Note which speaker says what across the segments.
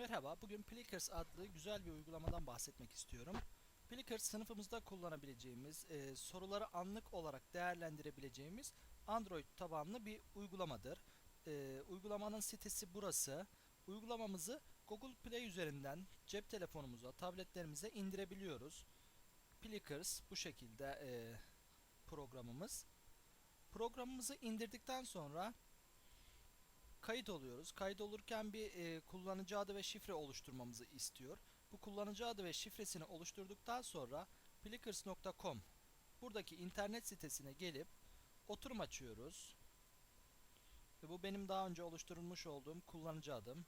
Speaker 1: Merhaba, bugün Plickers adlı güzel bir uygulamadan bahsetmek istiyorum. Plickers sınıfımızda kullanabileceğimiz, e, soruları anlık olarak değerlendirebileceğimiz Android tabanlı bir uygulamadır. E, uygulamanın sitesi burası. Uygulamamızı Google Play üzerinden cep telefonumuza, tabletlerimize indirebiliyoruz. Plickers bu şekilde e, programımız. Programımızı indirdikten sonra kayıt oluyoruz. Kayıt olurken bir e, kullanıcı adı ve şifre oluşturmamızı istiyor. Bu kullanıcı adı ve şifresini oluşturduktan sonra plickers.com buradaki internet sitesine gelip oturum açıyoruz. Ve bu benim daha önce oluşturulmuş olduğum kullanıcı adım.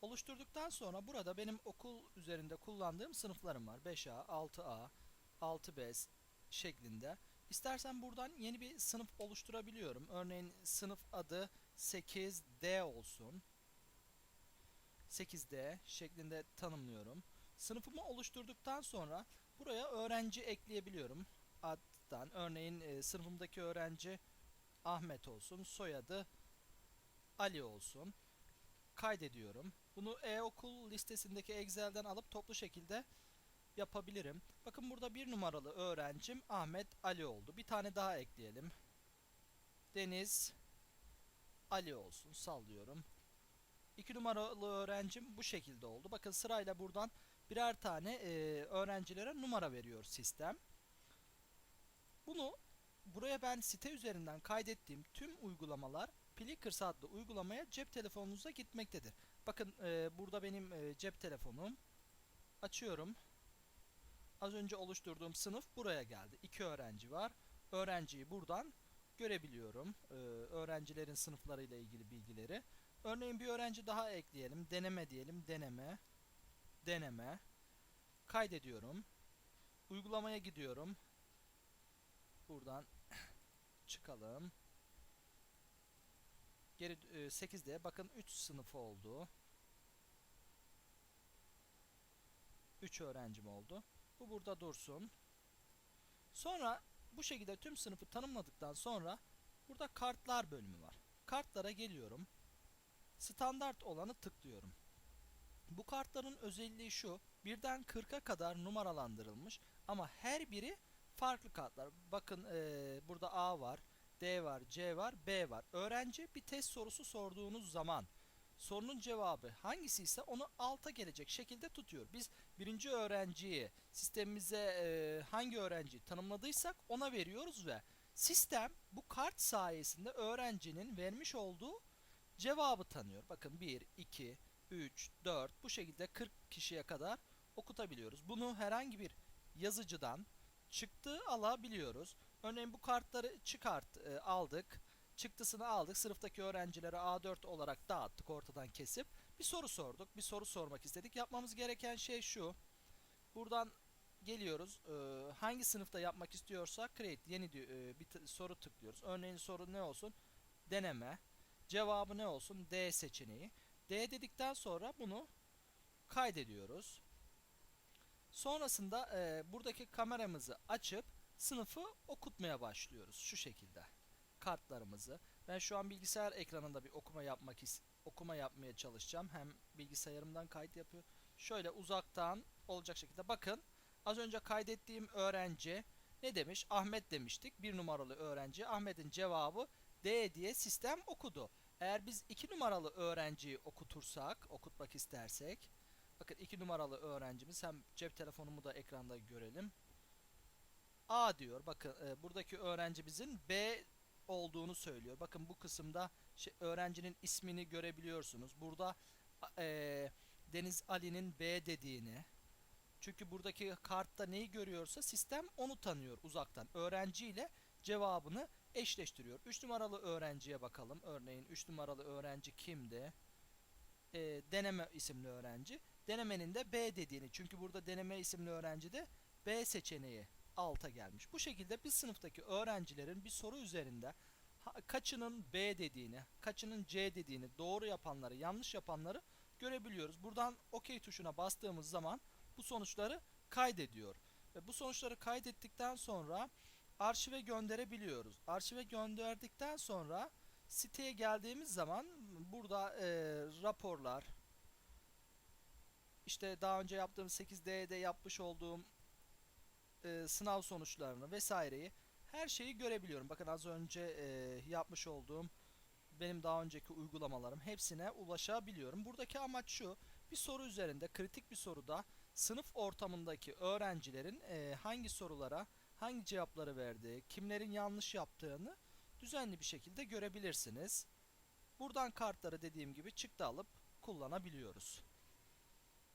Speaker 1: Oluşturduktan sonra burada benim okul üzerinde kullandığım sınıflarım var. 5A, 6A, 6B şeklinde. İstersen buradan yeni bir sınıf oluşturabiliyorum. Örneğin sınıf adı 8D olsun. 8D şeklinde tanımlıyorum. Sınıfımı oluşturduktan sonra buraya öğrenci ekleyebiliyorum. Addan örneğin e, sınıfımdaki öğrenci Ahmet olsun. Soyadı Ali olsun. Kaydediyorum. Bunu e-okul listesindeki Excel'den alıp toplu şekilde yapabilirim. Bakın burada bir numaralı öğrencim Ahmet Ali oldu. Bir tane daha ekleyelim. Deniz Ali olsun. Sallıyorum. İki numaralı öğrencim bu şekilde oldu. Bakın sırayla buradan birer tane e, öğrencilere numara veriyor sistem. Bunu buraya ben site üzerinden kaydettiğim tüm uygulamalar Plickers adlı uygulamaya cep telefonunuza gitmektedir. Bakın e, burada benim e, cep telefonum. Açıyorum. Az önce oluşturduğum sınıf buraya geldi. İki öğrenci var. Öğrenciyi buradan görebiliyorum. Ee, öğrencilerin sınıflarıyla ilgili bilgileri. Örneğin bir öğrenci daha ekleyelim. Deneme diyelim. Deneme. Deneme. Kaydediyorum. Uygulamaya gidiyorum. Buradan çıkalım. Geri e, 8'de bakın 3 sınıf oldu. 3 öğrencim oldu. Bu burada dursun. Sonra bu şekilde tüm sınıfı tanımladıktan sonra burada kartlar bölümü var. Kartlara geliyorum. Standart olanı tıklıyorum. Bu kartların özelliği şu. Birden 40'a kadar numaralandırılmış ama her biri farklı kartlar. Bakın ee, burada A var, D var, C var, B var. Öğrenci bir test sorusu sorduğunuz zaman sorunun cevabı hangisi ise onu alta gelecek şekilde tutuyor. Biz birinci öğrenciyi sistemimize e, hangi öğrenciyi tanımladıysak ona veriyoruz ve sistem bu kart sayesinde öğrencinin vermiş olduğu cevabı tanıyor. Bakın 1, 2, 3, 4 bu şekilde 40 kişiye kadar okutabiliyoruz. Bunu herhangi bir yazıcıdan çıktığı alabiliyoruz. Örneğin bu kartları çıkart e, aldık. Çıktısını aldık. Sınıftaki öğrencilere A4 olarak dağıttık ortadan kesip. Bir soru sorduk. Bir soru sormak istedik. Yapmamız gereken şey şu. Buradan geliyoruz. Ee, hangi sınıfta yapmak istiyorsak create yeni e, bir soru tıklıyoruz. Örneğin soru ne olsun? Deneme. Cevabı ne olsun? D seçeneği. D dedikten sonra bunu kaydediyoruz. Sonrasında e, buradaki kameramızı açıp sınıfı okutmaya başlıyoruz. Şu şekilde kartlarımızı. Ben şu an bilgisayar ekranında bir okuma yapmak okuma yapmaya çalışacağım. Hem bilgisayarımdan kayıt yapıyor. Şöyle uzaktan olacak şekilde bakın. Az önce kaydettiğim öğrenci ne demiş? Ahmet demiştik. Bir numaralı öğrenci. Ahmet'in cevabı D diye sistem okudu. Eğer biz iki numaralı öğrenciyi okutursak, okutmak istersek bakın iki numaralı öğrencimiz hem cep telefonumu da ekranda görelim. A diyor. Bakın e, buradaki öğrencimizin B olduğunu söylüyor. Bakın bu kısımda şey, öğrencinin ismini görebiliyorsunuz. Burada e, Deniz Ali'nin B dediğini. Çünkü buradaki kartta neyi görüyorsa sistem onu tanıyor uzaktan. Öğrenci ile cevabını eşleştiriyor. 3 numaralı öğrenciye bakalım. Örneğin 3 numaralı öğrenci kimdi? E, deneme isimli öğrenci. Denemenin de B dediğini. Çünkü burada deneme isimli öğrenci de B seçeneği alta gelmiş. Bu şekilde bir sınıftaki öğrencilerin bir soru üzerinde kaçının B dediğini, kaçının C dediğini, doğru yapanları, yanlış yapanları görebiliyoruz. Buradan OK tuşuna bastığımız zaman bu sonuçları kaydediyor. Ve bu sonuçları kaydettikten sonra arşive gönderebiliyoruz. Arşive gönderdikten sonra Siteye geldiğimiz zaman burada e, raporlar, işte daha önce yaptığım 8D'de yapmış olduğum e, sınav sonuçlarını vesaireyi her şeyi görebiliyorum. Bakın az önce e, yapmış olduğum benim daha önceki uygulamalarım hepsine ulaşabiliyorum. Buradaki amaç şu. Bir soru üzerinde kritik bir soruda sınıf ortamındaki öğrencilerin e, hangi sorulara hangi cevapları verdiği, kimlerin yanlış yaptığını düzenli bir şekilde görebilirsiniz. Buradan kartları dediğim gibi çıktı alıp kullanabiliyoruz.